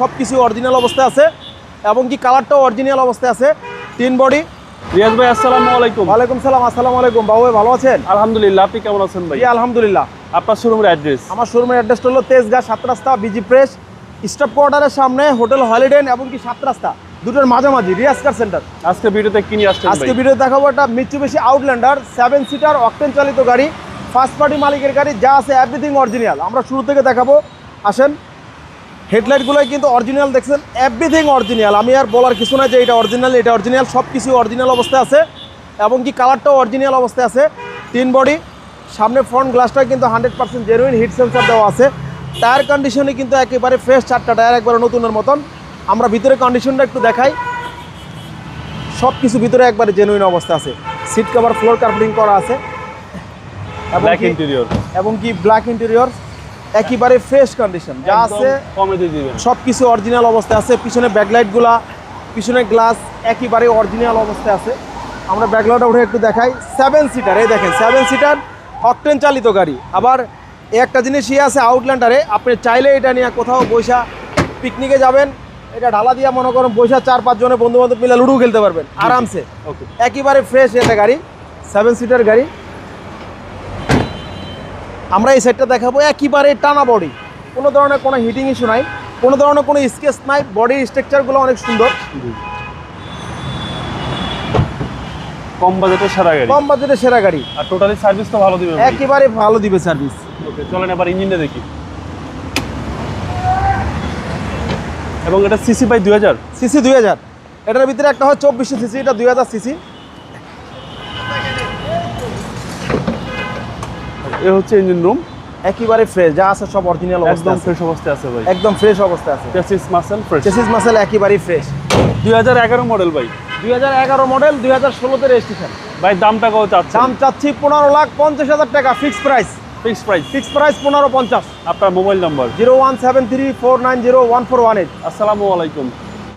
সব কিছু অরিজিনাল অবস্থায় আছে এবং কি কালারটাও অরিজিনাল অবস্থায় আছে। তিন বডি রিয়াজ ভাই আসসালামু আলাইকুম। ওয়ালাইকুম সালাম আসসালামু আলাইকুম। বাবু ভাই ভালো আছেন? আলহামদুলিল্লাহ আপনি কেমন আছেন ভাই? আলহামদুলিল্লাহ। আপনার শোরুমের অ্যাড্রেস আমার শোরুমের অ্যাড্রেসটা হলো তেজগাঁ সাত রাস্তা বিজি প্রেস স্টাফ কোয়ার্টারের সামনে হোটেল হলিডেন এবং কি সাত রাস্তা। দুটোর মাঝামাঝি রিয়াজ কার সেন্টার আজকে ভিডিওতে কি নিয়ে আসছেন আজকে ভাই? ভিডিও দেখাবো একটা Mitsubishi Outlander seven seater octane চালিত গাড়ি ফার্স্ট পার্টি মালিকের গাড়ি যা আছে এভরিথিং অরিজিনাল আমরা শুরু থেকে দেখাবো। আসেন। হেডলাইটগুলোই কিন্তু অরিজিনাল দেখছেন? এভরিথিং অরিজিনাল আমি আর বলার কিছু না যে এটা অরিজিনাল এটা অরিজিনাল সব কিছু অরিজিনাল অবস্থায় আছে। এবং কি কালারটাও অরিজিনাল অবস্থায় আছে। তিন বডি সামনে ফ্রন্ট গ্লাসটা কিন্তু hundred percent genuine heat sensor দেওয়া আছে। টায়ার কন্ডিশনে কিন্তু একেবারে ফ্রেশ চারটা টায়ার একবারে নতুনের মতন। আমরা ভিতরে কন্ডিশনটা একটু দেখাই। সব কিছু ভিতরে একবারে জেনুইন অবস্থা আছে। সিট কভার ফ্লোর কার্পেটিং করা আছে। এবং ব্ল্যাক ইন্টেরিয়র এবং কি ব্ল্যাক ইন্টেরিয়র একেবারে ফ্রেশ কন্ডিশন যা আছে কমে দিয়ে দিবেন। সব কিছু অরিজিনাল অবস্থায় আছে। পিছনে ব্যাকলাইটগুলা পিছনে গ্লাস একেবারে অরিজিনাল অবস্থায় আছে। আমরা ব্যাকলাইটটা উঠে একটু দেখাই। সেভেন সিটার এই দেখেন সেভেন সিটার অকটেন চালিত গাড়ি। আবার একটা জিনিস ইয়ে আছে আউটল্যান্ডারে আপনি চাইলে এটা নিয়ে কোথাও বৈশা পিকনিকে যাবেন। এটা ঢালা দিয়ে মনে করেন বৈশা চার পাঁচ জনের বন্ধু বান্ধব মিলে লুডো খেলতে পারবেন আরামসে। ওকে একেবারে ফ্রেশ এটা গাড়ি সেভেন সিটার গাড়ি। আমরা এই সাইডটা দেখাবো একেবারে টানা বডি কোনো ধরনের কোনো হিটিং ইস্যু নাই কোনো ধরনের কোনো স্কেচ নাই বডির স্ট্রাকচারগুলো অনেক সুন্দর। কম বাজেটের সারা গাড়ি। কম বাজেটের সেরা গাড়ি। আর টোটালি সার্ভিস তো ভালো ভাই। একেবারে ভালো দিবে সার্ভিস ওকে চলেন এবার ইঞ্জিনটা দেখি। এবং এটা সিসি বাই দুই হাজার? সিসি দুই হাজার। এটার ভিতরে একটা হয় চব্বিশশো সিসি এটা দুই হাজার সিসি এ হচ্ছে ইঞ্জিন রুম একেবারে ফ্রেশ যা আছে সব অরিজিনাল অবস্থা একদম ফ্রেশ অবস্থায় আছে ভাই। একদম ফ্রেশ অবস্থা আছে। Chassis muscle fresh chassis muscle একেবারেই ফ্রেশ দুই হাজার এগারো মডেল ভাই। দুই হাজার এগারো মডেল দুই হাজার ষোলোতে রেজিস্ট্রেশন ভাই দামটা কত চাচ্ছেন? দাম চাচ্ছি পনেরো লাখ পঞ্চাশ হাজার টাকা fix price fix price fix price পনেরো পঞ্চাশ। আপনার mobile number zero one seven three four nine zero one four one eight. আসসালামু আলাইকুম।